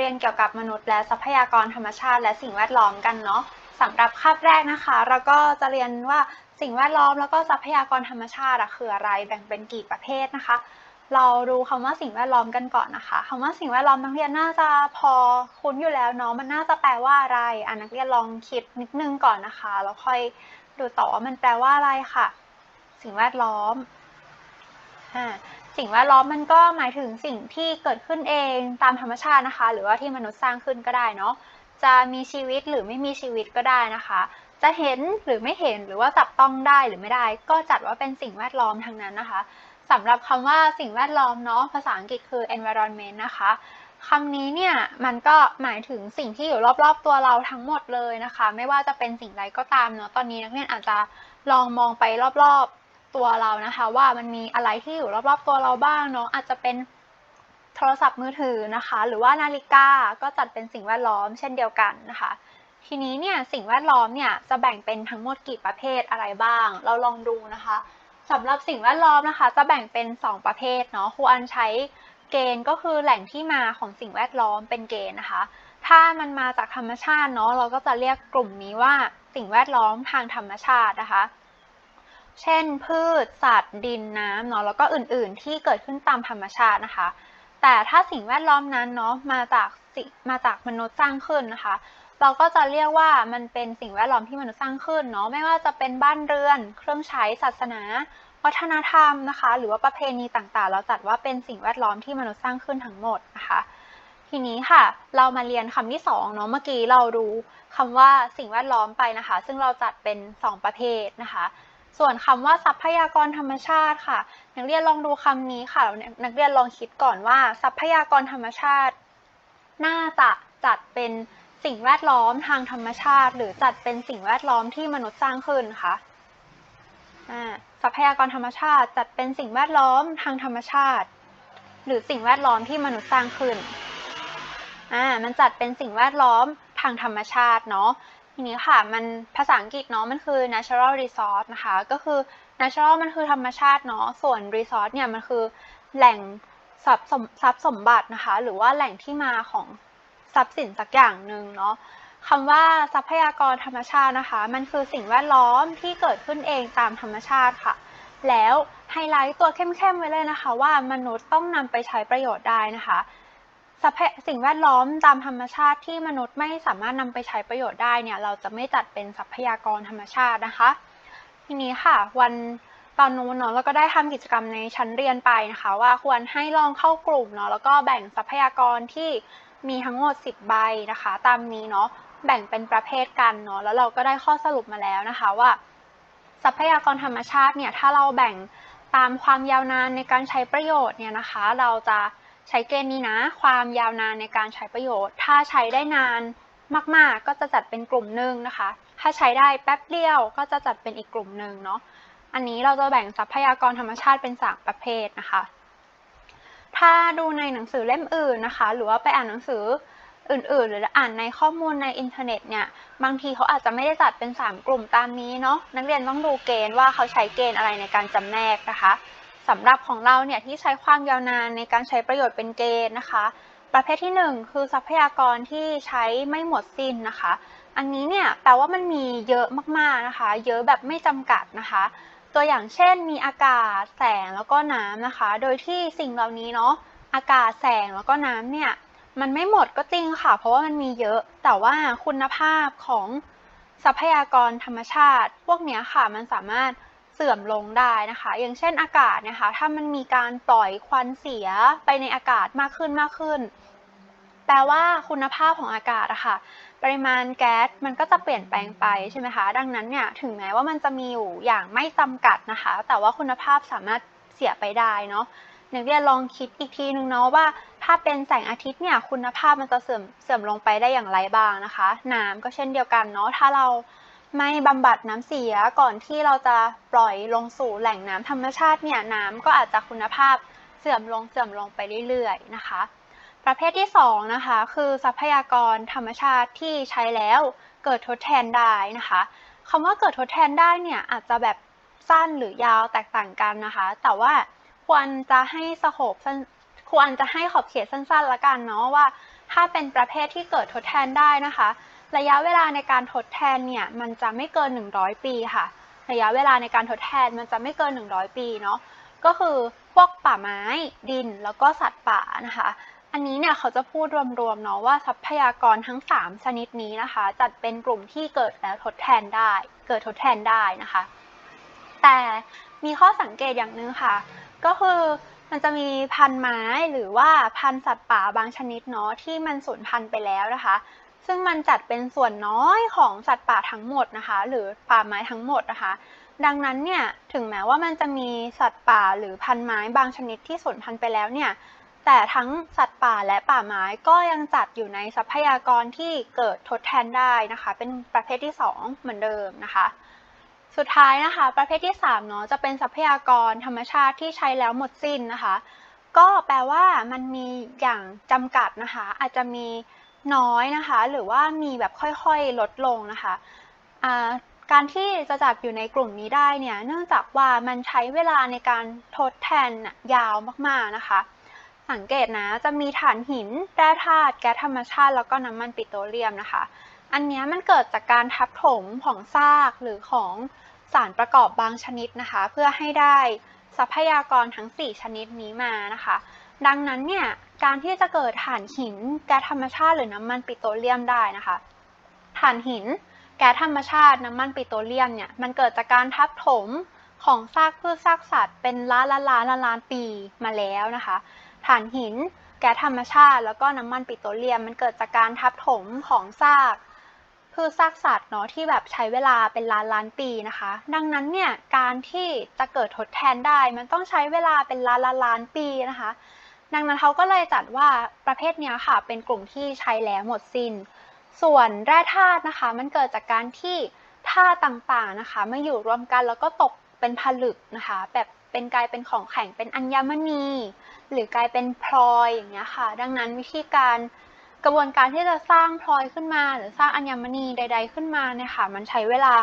เรียนเกี่ยวกับมนุษย์และทรัพยากรธรรมชาติ และสิ่งแวดล้อมกันเนาะสำหรับคาบแรกนะคะเราก็จะเรียนว่าสิ่งแวดล้อมแล้วก็ทรัพยากรธรรมชาติอะคืออะไรแบ่งเป็นกี่ประเภทนะคะ เราดูคำว่าสิ่งแวดล้อมกันก่อนนะคะคำว่าสิ่งแวดล้อมนักเรียนน่าจะพอคุ้นอยู่แล้วเนาะมันน่าจะแปลว่าอะไรอะนักเรียนลองคิดนิดนึงก่อนนะคะแล้วค่อยดูต่อว่ามันแปลว่าอะไรค่ะ สิ่งแวดล้อมอ่า สิ่งแวดล้อมมันก็หมายถึงสิ่งที่เกิดขึ้นเองตามธรรมชาตินะคะ หรือว่าที่มนุษย์สร้างขึ้นก็ได้เนาะจะมีชีวิตหรือไม่มีชีวิตก็ได้นะคะ จะเห็นหรือไม่เห็นหรือว่าจับต้องได้หรือไม่ได้ ก็จัดว่าเป็นสิ่งแวดล้อมทั้งนั้นนะคะสำหรับคำว่าสิ่งแวดล้อมเนาะภาษาอังกฤษคือ environment นะคะคำนี้เนี่ยมันก็หมายถึงสิ่งที่อยู่รอบๆตัวเราทั้งหมดเลยนะคะ ไม่ว่าจะเป็นสิ่งใดก็ตามเนาะตอนนี้นักเรียนอาจจะลองมองไปรอบๆ ตัวเรานะคะ ว่ามันมีอะไรที่อยู่รอบๆตัวเราบ้างเนาะอาจจะเป็นโทรศัพท์มือถือนะคะ หรือว่านาฬิกาก็จัดเป็นสิ่งแวดล้อมเช่นเดียวกันนะคะ ทีนี้เนี่ยสิ่งแวดล้อมเนี่ยจะแบ่งเป็นทั้งหมดกี่ประเภทอะไรบ้าง เราลองดูนะคะสำหรับสิ่งแวดล้อมนะคะ จะแบ่งเป็น 2 ประเภทเนาะครูอันใช้เกณฑ์ก็คือแหล่งที่มาของสิ่งแวดล้อมเป็นเกณฑ์นะคะ ถ้ามันมาจากธรรมชาติเนาะเราก็จะเรียกกลุ่มนี้ว่าสิ่งแวดล้อมทางธรรมชาตินะคะ เช่น พืช สัตว์ ดิน น้ำเนาะแล้วก็อื่นๆ ที่เกิดขึ้นตามธรรมชาตินะคะ แต่ถ้าสิ่งแวดล้อมนั้นเนาะมาจากมาจากมนุษย์สร้างขึ้นนะคะ เราก็จะเรียกว่ามันเป็นสิ่งแวดล้อมที่มนุษย์สร้างขึ้นเนาะไม่ว่าจะเป็นบ้านเรือน เครื่องใช้ศาสนา วัฒนธรรมนะคะ หรือว่าประเพณีต่างๆ เราจัดว่าเป็นสิ่งแวดล้อมที่มนุษย์สร้างขึ้นทั้งหมดนะคะทีนี้ค่ะ เรามาเรียนคำที่สองเนาะเมื่อกี้เราดูคำว่าสิ่งแวดล้อมไปนะคะ ซึ่งเราจัดเป็น 2 ประเภทนะคะ ส่วนคำว่าทรัพยากรธรรมชาติค่ะ นักเรียนลองดูคำนี้ค่ะ นักเรียนลองคิดก่อนว่า ทรัพยากรธรรมชาติ น่าจะจัดเป็นสิ่งแวดล้อมทางธรรมชาติ หรือจัดเป็นสิ่งแวดล้อมที่มนุษย์สร้างขึ้นคะอ่าทรัพยากรธรรมชาติ จัดเป็นสิ่งแวดล้อมทางธรรมชาติ หรือสิ่งแวดล้อมที่มนุษย์สร้างขึ้นอ่ามันจัดเป็นสิ่งแวดล้อมทางธรรมชาติเนาะีนี้ค่ะ มันภาษาอังกฤษเนาะ มันคือ natural resource นะคะ ก็คือ natural มันคือธรรมชาติเนาะ ส่วน resource เนี่ย มันคือแหล่งทรัพย์สมทรัพย์สมบัตินะคะ หรือว่าแหล่งที่มาของทรัพย์สินสักอย่างหนึ่งเนาะคำว่าทรัพยากรธรรมชาตินะคะ มันคือสิ่งแวดล้อมที่เกิดขึ้นเองตามธรรมชาติค่ะ แล้วไฮไลท์ตัวเข้มๆไว้เลยนะคะ ว่ามนุษย์ต้องนำไปใช้ประโยชน์ได้นะคะ ทรัพสิ่งแวดล้อมตามธรรมชาติที่มนุษย์ไม่สามารถนำไปใช้ประโยชน์ได้เนี่ยเราจะไม่จัดเป็นทรัพยากรธรรมชาตินะคะ ทีนี้ค่ะวันตอนนู้นเนาะเราก็ได้ทำกิจกรรมในชั้นเรียนไปนะคะ ว่าควรให้ลองเข้ากลุ่มเนาะแล้วก็แบ่งทรัพยากรที่มีทั้งหมด 10 ใบนะคะ ตามนี้เนาะแบ่งเป็นประเภทกันเนาะแล้วเราก็ได้ข้อสรุปมาแล้วนะคะว่า ทรัพยากรธรรมชาติเนี่ยถ้าเราแบ่งตามความยาวนานในการใช้ประโยชน์เนี่ยนะคะ เราจะ ใช้เกณฑ์นี้นะ ความยาวนานในการใช้ประโยชน์ ถ้าใช้ได้นานมากๆ ก็จะจัดเป็นกลุ่มหนึ่งนะคะ ถ้าใช้ได้แป๊บเดียวก็จะจัดเป็นอีกกลุ่มหนึ่งเนาะ อันนี้เราจะแบ่งทรัพยากรธรรมชาติเป็นสามประเภทนะคะ ถ้าดูในหนังสือเล่มอื่นนะคะ หรือว่าไปอ่านหนังสืออื่นๆ หรืออ่านในข้อมูลในอินเทอร์เน็ตเนี่ย บางทีเขาอาจจะไม่ได้จัดเป็น 3 กลุ่มตามนี้เนาะ นักเรียนต้องดูเกณฑ์ว่าเขาใช้เกณฑ์อะไรในการจำแนกนะคะ สำหรับของเราเนี่ยที่ใช้ความยาวนานในการใช้ประโยชน์เป็นเกณฑ์นะคะ ประเภทที่ 1 คือทรัพยากรที่ใช้ไม่หมดสิ้นนะคะ อันนี้เนี่ยแปลว่ามันมีเยอะมากๆนะคะ เยอะแบบไม่จำกัดนะคะ ตัวอย่างเช่นมีอากาศแสงแล้วก็น้ำนะคะ โดยที่สิ่งเหล่านี้เนาะอากาศแสงแล้วก็น้ำเนี่ยมันไม่หมดก็จริงค่ะ เพราะว่ามันมีเยอะ แต่ว่าคุณภาพของทรัพยากรธรรมชาติ พวกนี้ค่ะมันสามารถ สื่อมลงได้นะคะ อย่างเช่นอากาศนะคะ ถ้ามันมีการปล่อยควันเสียไปในอากาศมากขึ้นมากขึ้น แปลว่าคุณภาพของอากาศอะค่ะ ปริมาณแก๊สมันก็จะเปลี่ยนแปลงไปใช่ไหมคะ ดังนั้นเนี่ยถึงแม้ว่ามันจะมีอยู่อย่างไม่จำกัดนะคะ แต่ว่าคุณภาพสามารถเสียไปได้เนาะนักเรียนลองคิดอีกทีนึงเนาะว่า ถ้าเป็นแสงอาทิตย์เนี่ยคุณภาพมันจะเสื่อมเสื่อมลงไปได้อย่างไรบ้างนะคะ น้ำก็เช่นเดียวกันเนาะถ้าเรา ไม่บำบัดน้ำเสียก่อนที่เราจะปล่อยลงสู่แหล่งน้ำธรรมชาติเนี่ยน้ำก็อาจจะคุณภาพเสื่อมลงเสื่อมลงไปเรื่อยๆนะคะ ประเภทที่2นะคะคือทรัพยากรธรรมชาติที่ใช้แล้วเกิดทดแทนได้นะคะคำว่าเกิดทดแทนได้เนี่ยอาจจะแบบสั้นหรือยาวแตกต่างกันนะคะ แต่ว่าควรจะให้สโคปสั้นควรจะให้ขอบเขตสั้นๆละกันเนาะว่า ถ้าเป็นประเภทที่เกิดทดแทนได้นะคะ ระยะเวลาในการทดแทนเนี่ยมันจะไม่เกิน 100 ปีค่ะ ระยะเวลาในการทดแทนมันจะไม่เกิน 100 ปีเนาะก็คือพวกป่าไม้ดินแล้วก็สัตว์ป่านะคะอันนี้เนี่ยเขาจะพูดรวมๆเนาะว่าทรัพยากรทั้ง 3 ชนิดนี้นะคะ จัดเป็นกลุ่มที่เกิดแล้วทดแทนได้ เกิดทดแทนได้นะคะ แต่มีข้อสังเกตอย่างนึงค่ะ ก็คือมันจะมีพันธุ์ไม้หรือว่าพันธุ์สัตว์ป่าบางชนิดเนาะที่มันสูญพันธุ์ไปแล้วนะคะ ซึ่งมันจัดเป็นส่วนน้อยของสัตว์ป่าทั้งหมดนะคะ หรือป่าไม้ทั้งหมดนะคะ ดังนั้นเนี่ยถึงแม้ว่ามันจะมีสัตว์ป่าหรือพันธุ์ไม้บางชนิดที่สูญพันธุ์ไปแล้วเนี่ยแต่ทั้งสัตว์ป่าและป่าไม้ก็ยังจัดอยู่ในทรัพยากรที่เกิดทดแทนได้นะคะ เป็นประเภทที่ 2 เหมือนเดิมนะคะ สุดท้ายนะคะ ประเภทที่3เนาะจะเป็นทรัพยากรธรรมชาติที่ใช้แล้วหมดสิ้นนะคะ ก็แปลว่ามันมีอย่างจำกัดนะคะ อาจจะมี น้อยนะคะ หรือว่ามีแบบค่อยๆลดลงนะคะะการที่จะจัดอยู่ในกลุ่มนี้ได้เนี่ย เนื่องจากว่ามันใช้เวลาในการทดแทนยาวมากๆนะคะ สังเกตนะ จะมีถ่านหิน แร่ธาตุ แก๊สธรรมชาติ แล้วก็น้ำมันปิโตรเลียมนะคะ อันนี้มันเกิดจากการทับถมของซากหรือของสารประกอบบางชนิดนะคะ เพื่อให้ได้ทรัพยากรทั้ง 4 ชนิดนี้มานะคะ ดังนั้นเนี่ยการที่จะเกิดถ่านหินแก๊สธรรมชาติหรือน้ำมันปิโตรเลียมได้นะคะถ่านหินแก๊สธรรมชาติน้ำมันปิโตรเลียมเนี่ยมันเกิดจากการทับถมของซากพืชซากสัตว์ เป็นล้านล้านล้านล้านล้านปีมาแล้วนะคะถ่านหินแก๊สธรรมชาติ แล้วก็น้ำมันปิโตรเลียม มันเกิดจากการทับถมของซากพืชซากสัตว์เนาะที่แบบใช้เวลาเป็นล้านล้านปีนะคะ ดังนั้นเนี่ยการที่จะเกิดทดแทนได้มันต้องใช้เวลาเป็นล้านล้านล้านปีนะคะ ดังนั้นเขาก็เลยจัดว่าประเภทนี้ค่ะ เป็นกลุ่มที่ใช้แล้วหมดสิน้น ส่วนแร่ธาตุนะคะ มันเกิดจากการที่ธาตุต่างๆนะคะมาอยู่รวมกันแล้วก็ตกเป็นผลึกนะคะ แบบเป็นกลายเป็นของแข็งเป็นอัญมณี หรือกลายเป็นพลอยอย่างเงี้ยค่ะ ดังนั้นวิธีการกระบวนการที่จะสร้างพลอยขึ้นมา หรือสร้างอัญมณีใด ๆขึ้นมาเนี่ยค่ะ มันใช้เวลา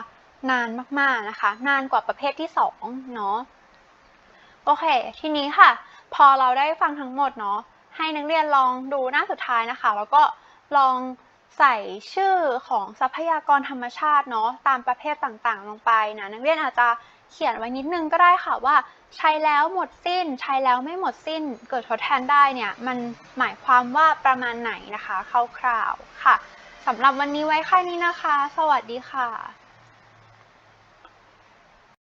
นานมากๆนะคะ นานกว่าประเภทที่2เนาะโอเค ทีนี้ค่ะ พอเราได้ฟังทั้งหมดเนาะให้นักเรียนลองดูหน้าสุดท้ายนะคะ แล้วก็ลองใส่ชื่อของทรัพยากรธรรมชาติเนาะตามประเภทต่างๆ ลงไปนะนักเรียนอาจจะเขียนไว้นิดนึงก็ได้ค่ะว่า ใช้แล้วหมดสิ้น ใช้แล้วไม่หมดสิ้น เกิดทดแทนได้เนี่ยมันหมายความว่าประมาณไหนนะคะคร่าวๆค่ะสำหรับวันนี้ไว้แค่นี้นะคะ สวัสดีค่ะ